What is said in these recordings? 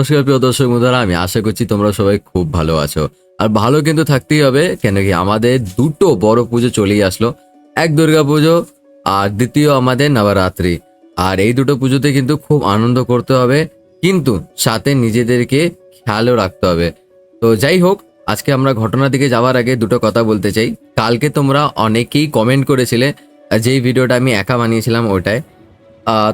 নমস্কার প্রিয় দর্শক বন্ধুরা, আমি আশা করছি তোমরা সবাই খুব ভালো আছো। আর ভালো কিন্তু থাকতেই হবে, কেন কি আমাদের দুটো বড় পুজো চলেই আসলো। এক দুর্গা পুজো, আর দ্বিতীয় আমাদের নবরাত্রি। আর এই দুটো পুজোতে কিন্তু খুব আনন্দ করতে হবে, কিন্তু সাথে নিজেদেরকে খেয়ালও রাখতে হবে। তো যাই হোক, আজকে আমরা ঘটনার দিকে যাওয়ার আগে দুটো কথা বলতে চাই। কালকে তোমরা অনেকেই কমেন্ট করেছিলে, যেই ভিডিওটা আমি একা বানিয়েছিলাম ওটায়।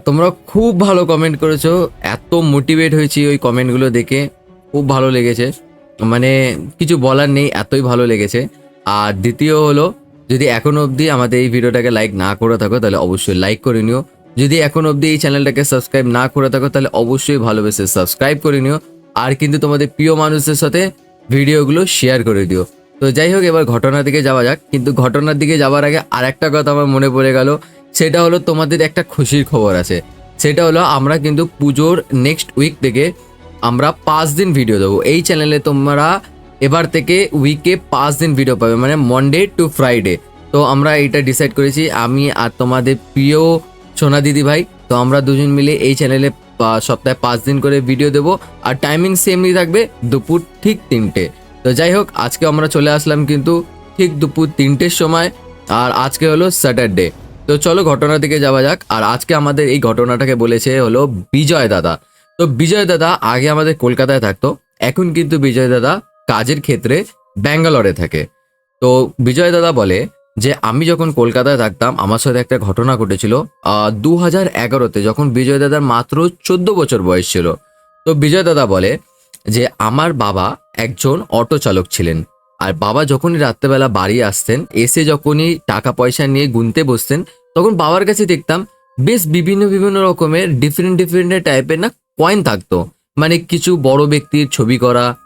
তোমরা খুব ভালো কমেন্ট করেছ। এত মোটিভেট হয়েছি ওই কমেন্টগুলো দেখে। খুব ভালো লেগেছে। মানে কিছু বলার নেই, এতই ভালো লেগেছে। আর দ্বিতীয় হলো, যদি এখনও অবধি আমাদের এই ভিডিওটাকে লাইক না করে থাকো, তাহলে অবশ্যই লাইক করে নিও। যদি এখন অবধি এই চ্যানেলটাকে সাবস্ক্রাইব না করে থাকো, তাহলে অবশ্যই ভালোবেসে সাবস্ক্রাইব করে নিও। আর কিন্তু তোমাদের প্রিয় মানুষদের সাথে ভিডিওগুলো শেয়ার করে দিও। তো যাই হোক, এবার ঘটনার দিকে যাওয়া যাক। কিন্তু ঘটনার দিকে যাওয়ার আগে আরেকটা কথা আমার মনে পড়ে গেল। সেটা হলো তোমাদের একটা খুশির খবর আছে। সেটা হলো আমরা কিন্তু পুজোর নেক্সট উইক থেকে আমরা পাঁচ দিন ভিডিও দেবো। এই চ্যানেলে তোমরা এবার থেকে উইকে পাঁচ দিন ভিডিও পাবে মানে মন্ডে টু ফ্রাইডে তো আমরা এটা ডিসাইড করেছি, আমি আর তোমাদের প্রিয় সোনা দিদি ভাই, তো আমরা দুজন মিলে এই চ্যানেলে সপ্তাহে পাঁচ দিন করে ভিডিও দেবো। আর টাইমিং সেমই থাকবে দুপুর ঠিক তিনটে। তো যাই হোক, আজকে আমরা চলে আসলাম কিন্তু ঠিক দুপুর তিনটের সময়। আর আজকে হলো স্যাটারডে তো চলো ঘটনার দিকে যাওয়া যাক। আর আজকে আমাদের এই ঘটনাটাকে বলেছে হলো বিজয় দাদা। তো বিজয় দাদা আগে আমাদের কলকাতায় থাকতো, এখন কিন্তু বিজয় দাদা কাজের ক্ষেত্রে ব্যাঙ্গালোরে থাকে। তো বিজয় দাদা বলে যে, আমি যখন কলকাতায় থাকতাম, আমার সাথে একটা ঘটনা ঘটেছিল দু হাজার এগারোতে যখন বিজয় দাদার মাত্র চোদ্দ বছর বয়স ছিল। তো বিজয় দাদা বলে যে, আমার বাবা একজন অটো চালক ছিলেন। আর বাবা যখনই রাত্রেবেলা বাড়ি আসতেন এসে যখনই টাকা পয়সা নিয়ে গুনতে বসতেন তখন বাবার কাছে দেখতাম বেশ বিভিন্ন বিভিন্ন রকমের ডিফারেন্ট ডিফারেন্ট টাইপের না কয়েন থাকতো। মানে কিছু বড় ব্যক্তির ছবি করা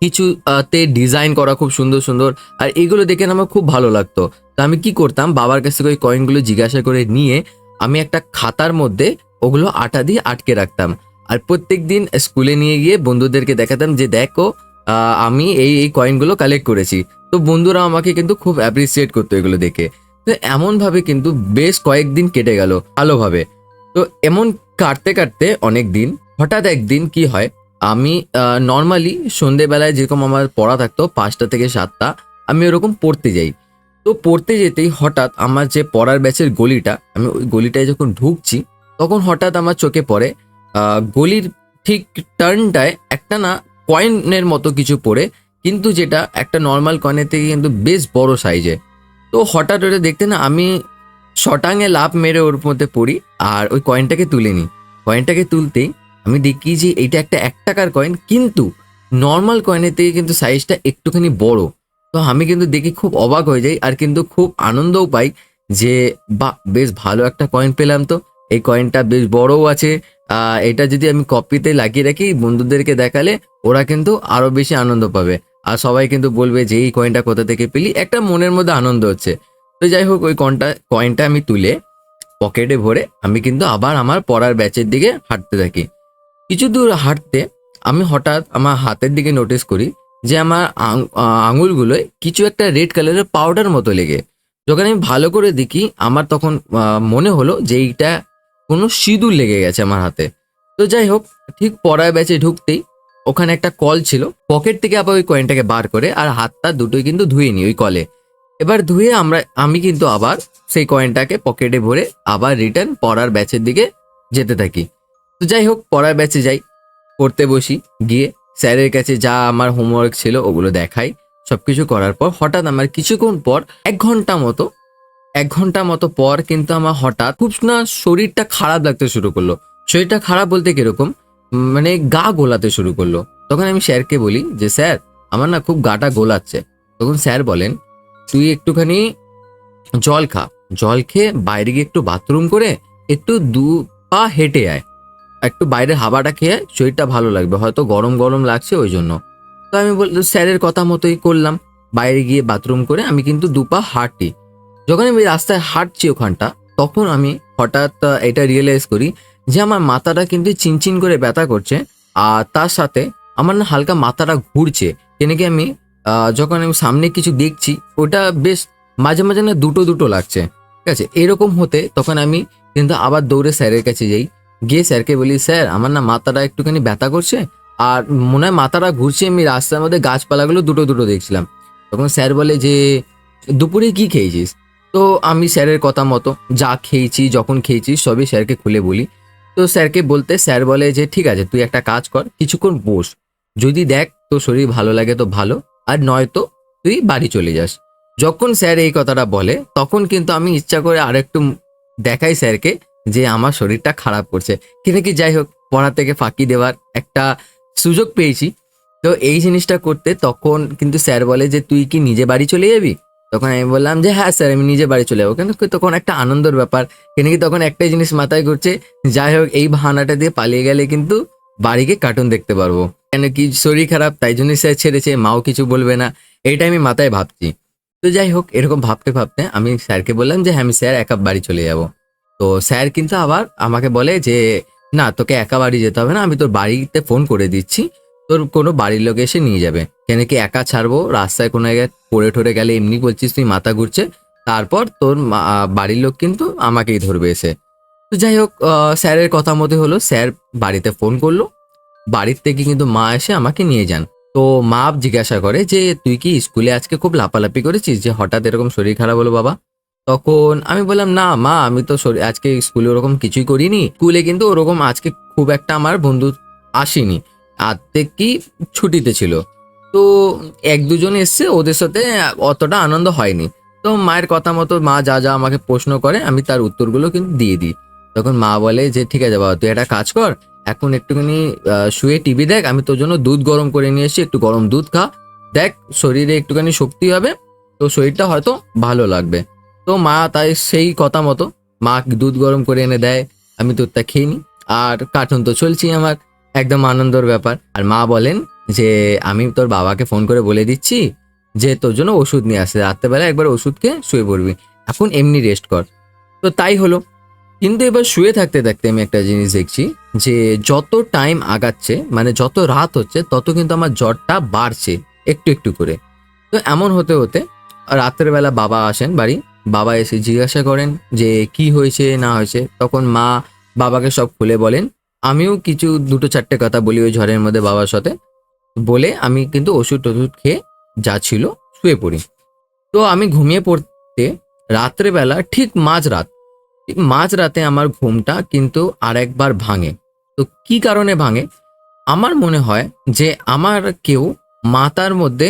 কিছু আহ, তে ডিজাইন করা খুব সুন্দর সুন্দর আর এগুলো দেখে আমার খুব ভালো লাগতো। তো আমি কি করতাম বাবার কাছ থেকে ওই কয়েনগুলো জিজ্ঞাসা করে নিয়ে আমি একটা খাতার মধ্যে ওগুলো আটা দিয়ে আটকে রাখতাম। আর প্রত্যেক দিন স্কুলে নিয়ে গিয়ে বন্ধুদেরকে দেখাতাম যে দেখো আমি এই এই কয়েনগুলো কালেক্ট করেছি। তো বন্ধুরা, আমাকে কিন্তু খুব অ্যাপ্রিসিয়েট করতো এগুলো দেখে। তো এমনভাবে কিন্তু বেশ কয়েকদিন কেটে গেল, ভালোভাবে। তো এমন কাটতে কাটতে অনেক দিন, হঠাৎ একদিন কি হয়, আমি নর্মালি সন্ধেবেলায় যেরকম আমার পড়া থাকতো পাঁচটা থেকে সাতটা, আমি ওরকম পড়তে যাই। তো পড়তে যেতেই হঠাৎ আমার যে পড়ার ব্যাচের গলিটা, আমি ওই গলিটায় যখন ঢুকছি, তখন হঠাৎ আমার চোখে পড়ে গলির ঠিক টার্নটায় একটা না কয়েনের মতো কিছু পরে, কিন্তু যেটা একটা নর্মাল কয়েনের থেকে কিন্তু বেশ বড় সাইজে তো হঠাৎ ওটা দেখতে না আমি শটাঙে লাভ মেরে ওর মধ্যে পড়ি আর ওই কয়েনটাকে তুলে নিই কয়েনটাকে তুলতেই আমি দেখি যে এটা একটা এক টাকার কয়েন কিন্তু নর্মাল কয়েনের থেকে কিন্তু সাইজটা একটুখানি বড়। তো আমি কিন্তু দেখি খুব অবাক হয়ে যাই আর কিন্তু খুব আনন্দও পাই যে বা বেশ ভালো একটা কয়েন পেলাম তো। এই কয়েনটা বেশ বড়ও আছে এটা যদি আমি কপিতে লাগিয়ে রাখি বন্ধুদেরকে দেখালে ওরা কিন্তু আরও বেশি আনন্দ পাবে। আর সবাই কিন্তু বলবে যে, এই কয়েনটা কোথা থেকে পেলি? একটা মনের মধ্যে আনন্দ হচ্ছে। তো যাই হোক, ওই কয়েনটা কয়েনটা আমি তুলে পকেটে ভরে আমি কিন্তু আবার আমার পড়ার ব্যাচের দিকে হাঁটতে থাকি। কিছু দূর হাঁটতে আমি হঠাৎ আমার হাতের দিকে নোটিস করি যে, আমার আঙুলগুলোয় কিছু একটা রেড কালারের পাউডার মতো লেগে। যখন আমি ভালো করে দেখি, আমার তখন মনে হলো যে, এইটা কোনো সিঁদুর লেগে গেছে আমার হাতে। তো যাই হোক, ঠিক পড়ার ব্যাচে ঢুকতেই ওখানে একটা কল ছিল। পকেট থেকে আবার ওই কয়েনটাকে বার করে আর হাতটা দুটোই কিন্তু ধুয়ে নিই ওই কলে এবার ধুয়ে আমরা, আমি কিন্তু আবার সেই কয়েনটাকে পকেটে ভরে আবার রিটার্ন পড়ার ব্যাচের দিকে যেতে থাকি। তো যাই হোক, পড়ার ব্যাচে যাই, পড়তে বসি, গিয়ে স্যারের কাছে যা আমার হোমওয়ার্ক ছিল ওগুলো দেখাই। সব কিছু করার পর হঠাৎ আমার কিছুক্ষণ পর এক ঘণ্টা মতো এক ঘণ্টা মতো পর কিন্তু আমার হঠাৎ খুব না শরীরটা খারাপ লাগতে শুরু করল। শরীরটা খারাপ বলতে কীরকম? মানে গা গোলাতে শুরু করল। তখন আমি স্যারকে বলি যে, স্যার, আমার না খুব গাটা গোলাচ্ছে। তখন স্যার বলেন, তুই একটুখানি জল খা। জল খেয়ে বাইরে গিয়ে একটু বাথরুম করে একটু দু পা হেঁটে আয়। একটু বাইরের হাওয়াটা খেয়ে শরীরটা ভালো লাগবে, হয়তো গরম গরম লাগছে ওই জন্য। তো আমি বল, স্যারের কথা মতোই করলাম। বাইরে গিয়ে বাথরুম করে আমি কিন্তু দুপা হাঁটি। যখন আমি রাস্তায় হাঁটছি ওখানটা, তখন আমি হঠাৎ এটা রিয়েলাইজ করি যে আমার মাথাটা কিন্তু চিনচিন করে ব্যথা করছে, আর তার সাথে আমার না হালকা মাথাটা ঘুরছে। কেন কি আমি যখন আমি সামনে কিছু দেখছি, ওটা বেশ মাঝে মাঝে না দুটো দুটো লাগছে, ঠিক আছে? এরকম হতে তখন আমি কিন্তু আবার দৌড়ে স্যারের কাছে যাই। গিয়ে স্যারকে বলি, স্যার, আমার না মাথাটা একটুখানি ব্যথা করছে, আর মনে হয় মাথাটা ঘুরছে, আমি রাস্তার মধ্যে গাছপালাগুলো দুটো দুটো দেখছিলাম। তখন স্যার বলে যে, দুপুরে কি খেয়েছিস? তো আমি স্যারের কথা মতো যা খেয়েছি, যখন খেয়েছি সবই স্যারকে খুলে বলি। তো স্যারকে বলতে স্যার বলে যে, ঠিক আছে, তুই একটা কাজ কর, কিছুক্ষণ বস। যদি দেখ তোর শরীর ভালো লাগে তো ভালো, আর নয়তো তুই বাড়ি চলে যাস। যখন স্যার এই কথাটা বলে, তখন কিন্তু আমি ইচ্ছা করে আরেকটু দেখাই স্যারকে যে, আমার শরীরটা খারাপ করছে। কিন্তু কি, যাই হোক, পড়া থেকে ফাঁকি দেওয়ার একটা সুযোগ পেয়েছি। তো এই জিনিসটা করতে তখন কিন্তু স্যার বলে যে, তুই কি নিজে বাড়ি চলে যাবি? তখন আমি বললাম যে হ্যাঁ স্যার, আমি নিজে বাড়ি চলে যাব। কিন্তু তখন একটা আনন্দের ব্যাপার। কেন কি তখন একটাই জিনিস মাথায় ঘুরছে, যাই হোক, এই বাহানাটা দিয়ে পালিয়ে গেলে কিন্তু বাড়িকে কার্টুন দেখতে পারব। কেন কি শরীর খারাপ, তাই জন্যই স্যার ছেড়েছে, মাও কিছু বলবে না। এইটা আমি মাথায় ভাবছি। তো যাই হোক, এরকম ভাবতে ভাবতে আমি স্যারকে বললাম যে হ্যাঁ আমি স্যার একা বাড়ি চলে যাব। তো স্যার কিন্তু আবার আমাকে বলে যে, না, তোকে একা বাড়ি যেতে হবে না, আমি তোর বাড়িতে ফোন করে দিচ্ছি। তোর কোনো বাড়ির লোক এসে নিয়ে যাবে। কেন কি একা ছাড়বো? রাস্তায় কোনো জায়গায় পড়ে ঠরে গেলে এমনি বলছিস তুই মাথা ঘুরছে। তারপর তোর বাড়ির লোক কিন্তু আমাকেই ধরবে এসে। তো যাই হোক স্যারের কথা মতে হলো, স্যার বাড়িতে ফোন করল। বাড়ির থেকে কিন্তু মা এসে আমাকে নিয়ে যান। তো মা জিজ্ঞাসা করে যে, তুই কি স্কুলে আজকে খুব লাপালাপি করেছিস? যে হঠাৎ এরকম শরীর খারাপ হলো বাবা? তখন আমি বললাম, না মা, আমি তো আজকে স্কুলে ওরকম কিছুই করিনি। স্কুলে কিন্তু ওরকম আজকে খুব একটা আমার বন্ধু আসেনি। আর্ধেক কি ছুটিতে ছিল। তো এক দুজন এসছে, ওদের সাথে অতটা আনন্দ হয়নি। তো মায়ের কথা মতো মা যা যা আমাকে প্রশ্ন করে, আমি তার উত্তরগুলো কিন্তু দিয়ে দিই। তখন মা বলে যে, ঠিক আছে বাবা, তুই একটা কাজ কর, এখন একটুখানি শুয়ে টিভি দেখ, আমি তোর জন্য দুধ গরম করে নিয়ে এসেছি, একটু গরম দুধ খা। দেখ, শরীরে একটুখানি শক্তি হবে, তো শরীরটা হয়তো ভালো লাগবে। তো মা তাই সেই কথা মতো, মা দুধ গরম করে এনে দেয়, আমি দুধটা খেয়ে নিই আর কার্টুন তো চলছি আমার। একদম আনন্দর ব্যাপার। আর মা বলেন যে, আমি তোর বাবাকে ফোন করে বলে দিচ্ছি যে, তোর জন্য ওষুধ নিয়ে আসে রাত্রেবেলা একবার ওষুধ খেয়ে শুয়ে পড়বি। এখন এমনি রেস্ট কর। তো তাই হলো। কিন্তু এবার শুয়ে থাকতে থাকতে আমি একটা জিনিস দেখছি যে, যত টাইম আগাচ্ছে মানে যত রাত হচ্ছে, তত কিন্তু আমার জ্বরটা বাড়ছে একটু একটু করে। তো এমন হতে হতে রাতের বেলা বাবা আসেন বাড়ি। বাবা এসে জিজ্ঞাসা করেন যে, কি হয়েছে, না হয়েছে? তখন মা বাবাকে সব খুলে বলেন আমিও কিছু দুটো চারটে কথা বলি ওই ঝড়ের মধ্যে বাবার সাথে। বলে আমি কিন্তু ওষুধ টষুধ খেয়ে যা ছিল শুয়ে পড়ি। তো আমি ঘুমিয়ে পড়তে রাত্রেবেলা ঠিক মাঝরাত ঠিক মাঝরাতে আমার ঘুমটা কিন্তু আরেকবার ভাঙে। তো কি কারণে ভাঙে? আমার মনে হয় যে আমার কেউ মাথার মধ্যে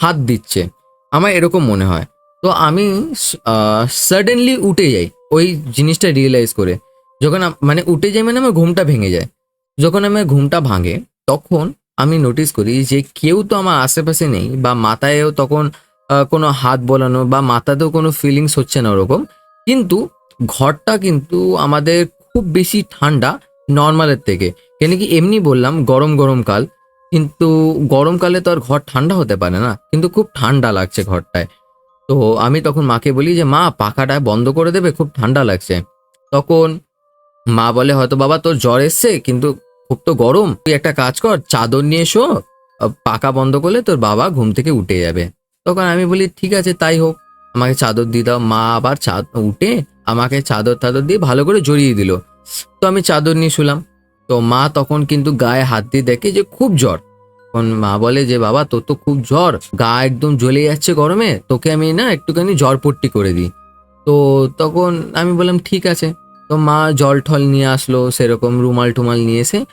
হাত দিচ্ছে। আমার এরকম মনে হয়। তো আমি সাডেনলি উঠে যাই, ওই জিনিসটা রিয়েলাইজ করে। যখন মানে উঠে যাই মানে আমার ঘুমটা ভেঙে যায়। যখন আমার ঘুমটা ভাঙে, তখন আমি নোটিস করি যে কেউ তো আমার আশেপাশে নেই বা মাথায়ও তখন কোনো হাত বলানো বা মাথাতেও কোনো ফিলিংস হচ্ছে না ওরকম। কিন্তু ঘরটা কিন্তু আমাদের খুব বেশি ঠান্ডা নর্মালের থেকে। কেন কি এমনি বললাম গরম গরম কাল, কিন্তু গরমকালে তো আর ঘর ঠান্ডা হতে পারে না, কিন্তু খুব ঠান্ডা লাগছে ঘরটায়। তো আমি তখন মাকে বলি যে, মা, পাখাটা বন্ধ করে দেবে, খুব ঠান্ডা লাগছে। তখন মা বলে, হয়তো বাবা তোর জ্বর এসছে, কিন্তু খুব তো গরম। তুই একটা কাজ কর, চাদর নিয়ে এসো পাকা বন্ধ করলে তোর বাবা ঘুম থেকে উঠে যাবে। তখন আমি বলি, ঠিক আছে, তাই হোক। আমাকে চাদর দিয়ে দাও। মা আবার চাদ উঠে আমাকে চাদর টাদর দিয়ে ভালো করে জড়িয়ে দিল। তো আমি চাদর নিয়ে শুলাম। তো মা তখন কিন্তু গায়ে হাত দিয়ে দেখে যে খুব জ্বর। তখন মা বলে যে, বাবা, তোর তো খুব জ্বর। গা একদম জ্বলে যাচ্ছে গরমে। তোকে আমি না একটুখানি জ্বর পট্টি করে দিই। তো তখন আমি বললাম, ঠিক আছে। তো মা জল ঠল নিয়ে আসলো, সেরকম রুমাল টুমাল নিয়ে এসে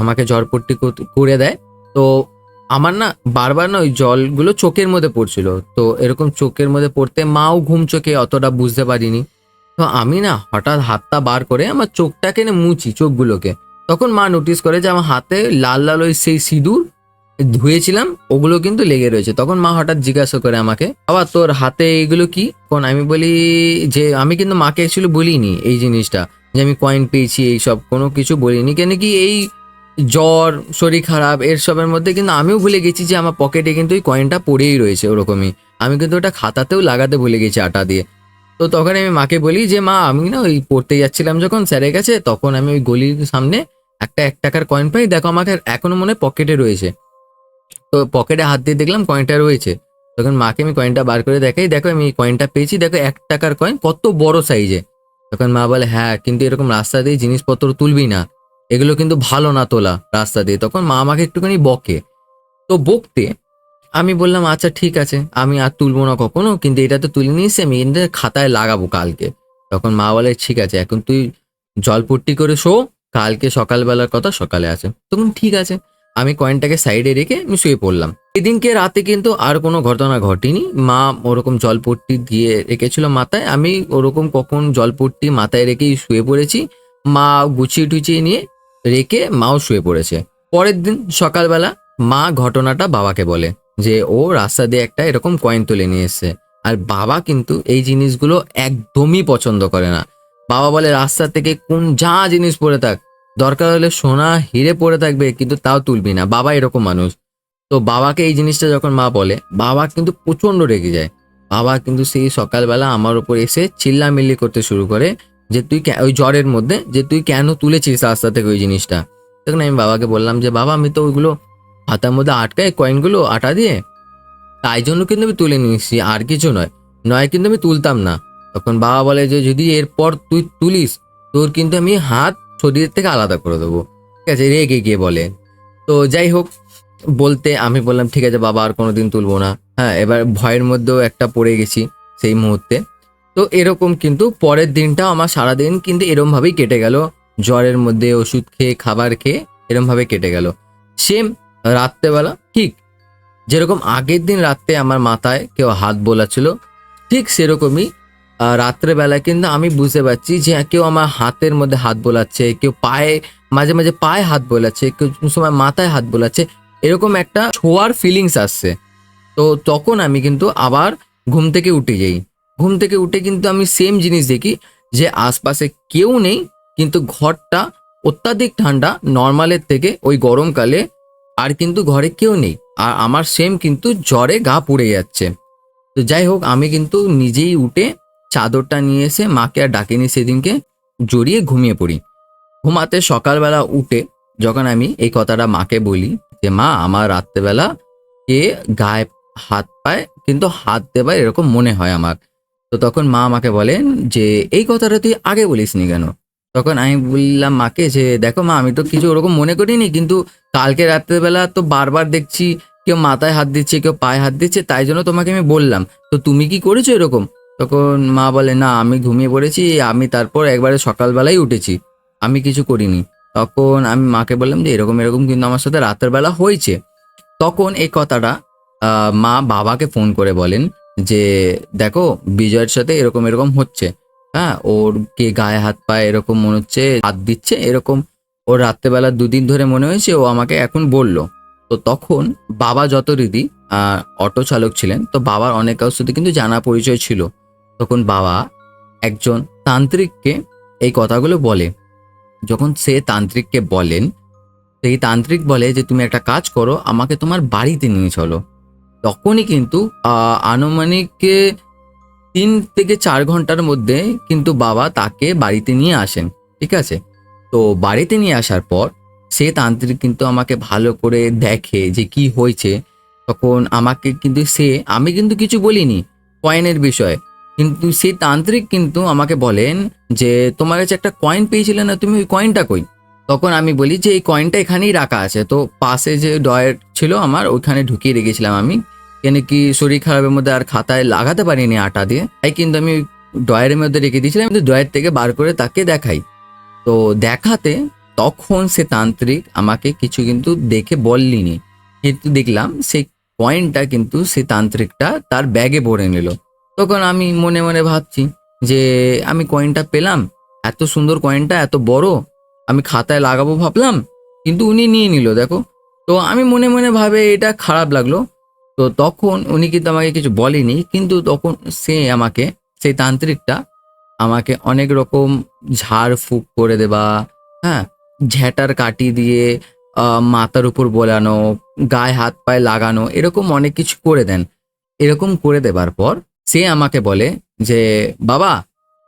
আমাকে জ্বরপট্টি কর- করে দেয়। তো আমার না বারবার না ওই জলগুলো চোখের মধ্যে পড়ছিল। তো এরকম চোখের মধ্যে পড়তে মাও ঘুম চোখে অতটা বুঝতে পারিনি। তো আমি না হঠাৎ হাতটা বার করে আমার চোখটাকে না মুছি চোখগুলোকে। তখন মা নোটিস করে যে আমার হাতে লাল লাল ওই সেই সিঁদুর ধুয়েছিলাম, ওগুলো কিন্তু লেগে রয়েছে। তখন মা হঠাৎ জিজ্ঞাসা করে আমাকে আবার তোর হাতে এগুলো কি? কোন আমি বলি যে, আমি কিন্তু মাকে অ্যাকচুয়ালি বলিনি এই জিনিসটা, যে আমি কয়েন পেয়েছি এইসব কোনো কিছু বলিনি। কেন কি এই জ্বর, শরীর খারাপ, এর সবের মধ্যে কিন্তু আমিও ভুলে গেছি যে আমার পকেটে কিন্তু ওই কয়েনটা পড়েই রয়েছে ওরকমই। আমি কিন্তু ওটা খাতাতেও লাগাতে ভুলে গেছি আটা দিয়ে। তো তখন আমি মাকে বলি যে, মা, আমি না ওই পড়তে যাচ্ছিলাম যখন স্যারের কাছে, তখন আমি ওই গলির সামনে একটা এক টাকার কয়েন পাই। দেখো, আমাকে এখনও মনে পকেটে রয়েছে। তো পকেটে হাত দিয়ে দেখলাম কয়েনটা রয়েছে। তখন মাকে আমি কয়েনটা বার করে দেখাই, দেখো আমি কয়েনটা পেয়েছি, দেখো এক টাকার কয়েন কত বড় সাইজে তখন মা বলে হ্যাঁ কিন্তু এরকম রাস্তা দিয়ে জিনিসপত্র তুলবি না। এগুলো কিন্তু ভালো না তোলা রাস্তা দিয়ে। তখন মা আমাকে একটুখানি বকে। তো বকতে আমি বললাম আচ্ছা ঠিক আছে, আমি আর তুলবো না কখনো, কিন্তু এটা তো তুলে নিয়েছি, আমি এটা খাতায় লাগাবো কালকে। তখন মা বলে, ঠিক আছে, এখন তুই জলপট্টি করে শো, কালকে সকালবেলার কথা সকালে আছে তখন ঠিক আছে। আমি কয়েনটাকে সাইডে রেখে আমি শুয়ে পড়লাম। এদিনকে রাতে কিন্তু আর কোনো ঘটনা ঘটেনি। মা ওরকম জলপট্টি দিয়ে রেখেছিল মাথায়। আমি ওরকম কখন জলপট্টি মাথায় রেখেই শুয়ে পড়েছি। মা গুছিয়ে টুচিয়ে নিয়ে রেখে মাও শুয়ে পড়েছে। পরের দিন সকালবেলা মা ঘটনাটা বাবাকে বলে যে, ও রাস্তা দিয়ে একটা এরকম কয়েন তুলে নিয়ে এসছে। আর বাবা কিন্তু এই জিনিসগুলো একদমই পছন্দ করে না। বাবা বলে, রাস্তা থেকে কোন যা জিনিস পড়ে থাক দরকার হলে সোনা হিরে পড়ে থাকবে, কিন্তু তাও তুলবি না। বাবা এরকম মানুষ। তো বাবাকে এই জিনিসটা যখন মা বলে, বাবা কিন্তু প্রচণ্ড রেগে যায়। বাবা কিন্তু সেই সকালবেলা আমার উপর এসে চিল্লামিল্লি করতে শুরু করে যে তুই ওই জ্বরের মধ্যে যে তুই কেন তুলেছিস রাস্তা থেকে ওই জিনিসটা। তখন আমি বাবাকে বললাম যে, বাবা, আমি তো ওইগুলো হাতার মধ্যে আটকাই কয়েনগুলো আটা দিয়ে। তাই জন্য কিন্তু আমি তুলে নিয়েছি, আর কিছু নয়। নয় কিন্তু আমি তুলতাম না। তখন বাবা বলে যে, যদি এরপর তুই তুলিস, তোর কিন্তু আমি হাত শরীর থেকে আলাদা করে দেবো। ঠিক আছে, রেগে গিয়ে বলে। তো যাই হোক, বলতে আমি বললাম, ঠিক আছে বাবা, আর কোনোদিন তুলবো না। হ্যাঁ এবার ভয়ের মধ্যেও একটা পড়ে গেছি সেই মুহূর্তে। তো এরকম কিন্তু পরের দিনটা আমার সারাদিন কিন্তু এরমভাবেই কেটে গেল। জ্বরের মধ্যে ওষুধ খেয়ে, খাবার খেয়ে এরমভাবে কেটে গেল। সেম রাত্রেবেলা, ঠিক যেরকম আগের দিন রাত্রে আমার মাথায় কেউ হাত বোলাচ্ছিল, ঠিক সেরকমই রাত্রেবেলায় কিন্তু আমি বুঝতে পারছি যে কেউ আমার হাতের মধ্যে হাত বোলাচ্ছে, কেউ পায়ে, মাঝে মাঝে পায়ে হাত বোলাচ্ছে, কেউ সময় মাথায় হাত বোলাচ্ছে, এরকম একটা ছোঁয়ার ফিলিংস আসছে। তো তখন আমি কিন্তু আবার ঘুম থেকে উঠে যাই। ঘুম থেকে উঠে কিন্তু আমি সেম জিনিস দেখি যে আশপাশে কেউ নেই, কিন্তু ঘরটা অত্যাধিক ঠান্ডা নর্মালের থেকে ওই গরমকালে আর কিন্তু ঘরে কেউ নেই। আর আমার সেম কিন্তু জ্বরে গা পুড়ে যাচ্ছে। তো যাই হোক, আমি কিন্তু নিজেই উঠে চাদরটা নিয়ে এসে মাকে আর ডাকিনি সেদিনকে, জড়িয়ে ঘুমিয়ে পড়ি। ঘুমাতে সকালবেলা উঠে যখন আমি এই কথাটা মাকে বলি যে, মা, আমার রাত্রেবেলা কে গায়ে হাত পায়, কিন্তু হাত দেবার এরকম মনে হয় আমার। তো তখন মা আমাকে বলেন যে, এই কথাটা তুই আগে বলিসনি কেন? তখন আমি বললাম মাকে যে, দেখো মা, আমি তো কিছু ওরকম মনে করিনি, কিন্তু কালকে রাত্রেবেলা তো বারবার দেখছি কেউ মাথায় হাত দিচ্ছে, কেউ পায়ে হাত দিচ্ছে, তাই জন্য তোমাকে আমি বললাম। তো তুমি কি করেছ এরকম? তখন মা বলে, না, আমি ঘুমিয়ে পড়েছি, আমি তারপর একবারে সকালবেলাই উঠেছি, আমি কিছু করিনি। তখন আমি মাকে বললাম যে, এরকম এরকম কিন্তু আমার সাথে রাতের বেলা হয়েছে। তখন এই কথাটা মা বাবাকে ফোন করে বলেন যে, দেখো, বিজয়ের সাথে এরকম এরকম হচ্ছে। হ্যাঁ ওর কে গায়ে হাত পায়ে এরকম মনে হচ্ছে, হাত দিচ্ছে, এরকম। ওর রাত্রেবেলা দুদিন ধরে মনে হয়েছে, ও আমাকে এখন বলল। তো তখন বাবা যত রীতি অটো চালক ছিলেন, তো বাবার অনেক কারোর সাথে কিন্তু জানা পরিচয় ছিল। তখন বাবা একজন তান্ত্রিককে এই কথাগুলো বলে। যখন সে তান্ত্রিককে বলেন, সেই তান্ত্রিক বলে যে, তুমি একটা কাজ করো, আমাকে তোমার বাড়িতে নিয়ে চলো। তখনই কিন্তু আনুমানিক তিন থেকে চার ঘণ্টার মধ্যে কিন্তু বাবা তাকে বাড়িতে নিয়ে আসেন, ঠিক আছে? তো বাড়িতে নিয়ে আসার পর সে তান্ত্রিক কিন্তু আমাকে ভালো করে দেখে যে, কি হয়েছে। তখন আমাকে কিন্তু সে, আমি কিন্তু কিছু বলিনি কয়েনের বিষয়ে। কিন্তু সেই তান্ত্রিক কিন্তু আমাকে বলেন যে, তোমার কাছে একটা কয়েন পেয়েছিলে না, তুমি ওই কয়েনটা কই? তখন আমি বলি যে, এই কয়েনটা এখানেই রাখা আছে। তো পাশে যে ডয়ের ছিল আমার, ওইখানে ঢুকিয়ে রেখেছিলাম আমি। কেন কি শরীর খারাপের মধ্যে আর খাতায় লাগাতে পারিনি আটা দিয়ে। তাই কিন্তু আমি ওই ডয়ের মধ্যে রেখে দিয়েছিলাম, কিন্তু ডয়ের থেকে বার করে তাকে দেখাই। তো দেখাতে তখন সে তান্ত্রিক আমাকে কিছু কিন্তু দেখে বললিনি। কিন্তু দেখলাম সেই কয়েনটা কিন্তু সে তান্ত্রিকটা তার ব্যাগে ভরে নিল। তখন আমি মনে মনে ভাবছি যে আমি কয়েনটা পেলাম, এত সুন্দর কয়েনটা এত বড়, আমি খাতায় লাগাবো ভাবলাম, কিন্তু উনি নিয়ে নিল, দেখো। তো আমি মনে মনে ভাবে এটা খারাপ লাগল। তো তখন উনি কিন্তু আমাকে কিছু বলেনি, কিন্তু তখন সে আমাকে, সেই তান্ত্রিকটা আমাকে অনেক রকম ঝাড় ফুক করে দেবা হ্যাঁ ঝ্যাটার কাটি দিয়ে মাথার উপর বোলানো, গায়ে হাত পায়ে লাগানো, এরকম অনেক কিছু করে দেন। এরকম করে দেবার পর সে আমাকে বলে যে, বাবা,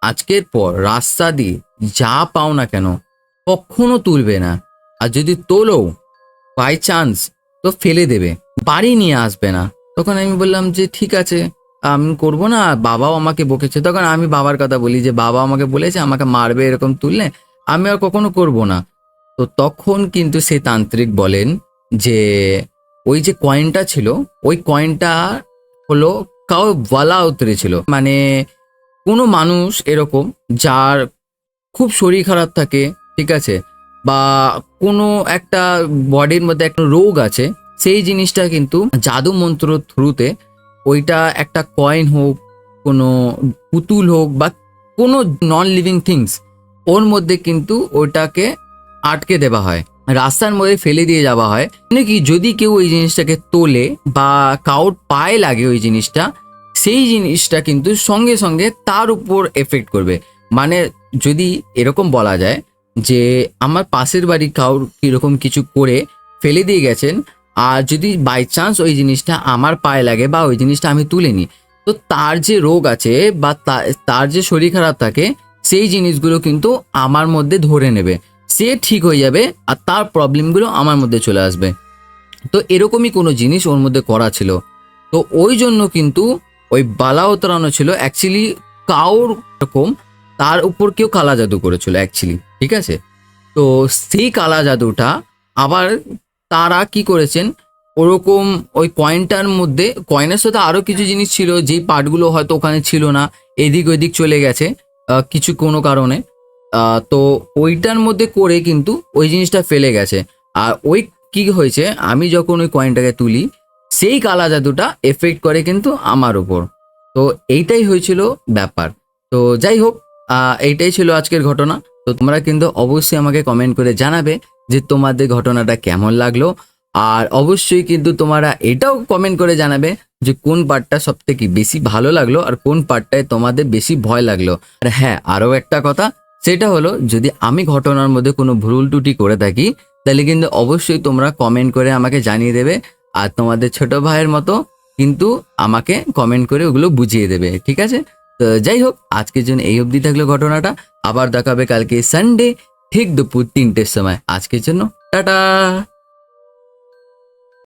আজকের পর রাস্তা দিয়ে যা পাও না কেন, কখনো তুলবে না। আর যদি তোলো বাই চান্স তো ফেলে দেবে, বাড়ি নিয়ে আসবে না। তখন আমি বললাম যে, ঠিক আছে, আমি করব না, বাবাও আমাকে বকেছে। তখন আমি বাবার কথা বলি যে, বাবা আমাকে বলেছে, আমাকে মারবে এরকম তুললে, আমি আর কখনো করব না। তো তখন কিন্তু সেই তান্ত্রিক বলেন যে, ওই যে কয়েনটা ছিল, ওই কয়েনটা হলো কাউ বলা উতরেছিল মানে কোনো মানুষ এরকম যার খুব শরীর খারাপ থাকে, ঠিক আছে, বা কোনো একটা বডির মধ্যে একটা রোগ আছে, সেই জিনিসটা কিন্তু জাদু মন্ত্র থ্রুতে ওইটা একটা কয়েন হোক, কোনো পুতুল হোক বা কোনো নন লিভিং থিংস ওর মধ্যে কিন্তু ওটাকে আটকে দেওয়া হয়। রাস্তার মধ্যে ফেলে দিয়ে যাওয়া হয়। মানে কি, যদি কেউ ওই জিনিসটাকে তোলে বা কাউর পায়ে লাগে ওই জিনিসটা, সেই জিনিসটা কিন্তু সঙ্গে সঙ্গে তার উপর এফেক্ট করবে। মানে যদি এরকম বলা যায় যে, আমার পাশের বাড়ি কাউর কীরকম কিছু করে ফেলে দিয়ে গেছেন, আর যদি বাই চান্স ওই জিনিসটা আমার পায়ে লাগে বা ওই জিনিসটা আমি তুলে নিই তো তার যে রোগ আছে বা তার যে শরীর খারাপ থাকে, সেই জিনিসগুলো কিন্তু আমার মধ্যে ধরে নেবে। সে ঠিক হয়ে যাবে আর তার প্রবলেমগুলো আমার মধ্যে চলে আসবে। তো এরকমই কোনো জিনিস ওর মধ্যে করা ছিল। তো ওই জন্য কিন্তু ওই বালা উতরানো ছিল। অ্যাকচুয়ালি কাউর রকম, তার উপর কেউ কালা জাদু করেছিল অ্যাকচুয়ালি ঠিক আছে? তো সেই কালা জাদুটা আবার তারা কি করেছেন, ওরকম ওই কয়েনটার মধ্যে, কয়েনের সাথে আরও কিছু জিনিস ছিল, যেই পার্টগুলো হয়তো ওখানে ছিল না, এদিক ওদিক চলে গেছে কিছু কোনো কারণে। তো ওইটার মধ্যে করে কিন্তু ওই জিনিসটা ফেলে গেছে। আর ওই কি হয়েছে, আমি যখন ওই কয়েনটাকে তুলি, সেই কালা জাদুটা এফেক্ট করে কিন্তু আমার উপর। তো এইটাই হয়েছিল ব্যাপার। তো যাই হোক এইটাই ছিল আজকের ঘটনা। তো তোমরা কিন্তু অবশ্যই আমাকে কমেন্ট করে জানাবে যে তোমাদের ঘটনাটা কেমন লাগল। আর অবশ্যই কিন্তু তোমরা এটাও কমেন্ট করে জানাবে যে কোন পার্টটা সব থেকে বেশি ভালো লাগল আর কোন পার্টটায় তোমাদের বেশি ভয় লাগল। আর হ্যাঁ আরও একটা কথা সেটা হলো, যদি আমি ঘটনার মধ্যে কোনো ভুল ত্রুটি করে থাকি, তাহলে কিন্তু অবশ্যই তোমরা কমেন্ট করে আমাকে জানিয়ে দেবে আর তোমাদের ছোট ভাইয়ের মতো কিন্তু আমাকে কমেন্ট করে ওগুলো বুঝিয়ে দেবে, ঠিক আছে? তো যাই হোক, আজকের জন্য এই অবধি থাকল ঘটনাটা। আবার দেখাবে কালকে সানডে ঠিক দুপুর তিনটের সময়। আজকের জন্য, টাটা!